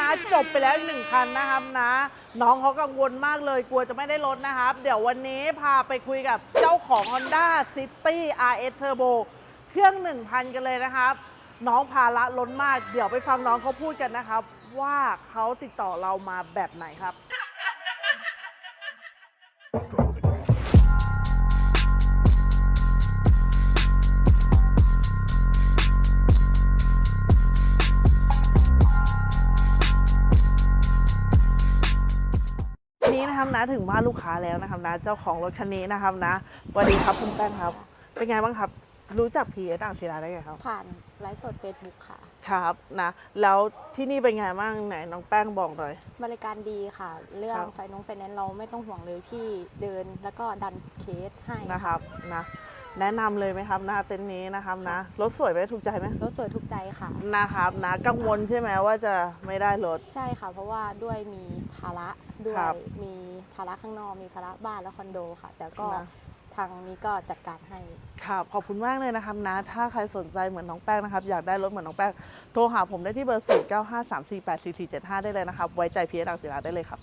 นะจบไปแล้วอีกหนึ่งคันนะครับนะ น้องเขากังวลมากเลยกลัวจะไม่ได้รถนะครับ เดี๋ยววันนี้พาไปคุยกับเจ้าของ Honda City RS Turbo เครื่อง 1,000 กันเลยนะครับ น้องภาระล้นมาก เดี๋ยวไปฟังน้องเขาพูดกันนะครับ ว่าเขาติดต่อเรามาแบบไหนครับ นี้นะครับนะถึงบ้านลูกค้าแล้วนะครับนะเจ้าของรถคันนี้นะครับนะสวัสดีครับคุณแป้งครับ เป็นไงบ้างครับ รู้จักพีเอสอ่างศิลาได้ไงครับ ผ่านไลฟ์สด Facebook ค่ะ ครับนะแล้วที่นี่เป็นไงบ้างไหนน้องแป้งบอกหน่อย บริการดีค่ะ เรื่อคงรับ ไฟนงไฟแนนซ์เราไม่ต้องห่วงเลยพี่เดินแล้วก็ดันเคสให้ นะครับนะ แนะนำเลยไหมครับนะเต็นท์นี้นะครับนะรถสวยไหมถูกใจไหมรถสวยถูกใจค่ะ นะครับนะกังวลใช่ไหมว่าจะไม่ได้รถ ใช่ค่ะ เพราะว่าด้วยมีภาระด้วครัยบมีภาระข้างนอกมีภาระบ้านและคอนโดค่ะ แต่ก็นะ ทางนี้ก็จัดการให้ ครับขอบคุณมากเลยนะครับนะ ถ้าใครสนใจเหมือนน้องแป้งนะครับ อยากได้รถเหมือนน้องแป้ง โทรหาผมได้ที่เบอร์ 0 9 5 3 4 8 4 4 7 5 ได้เลยนะครับ ไว้ใจพีเอสอ่างศิลาได้เลยครับ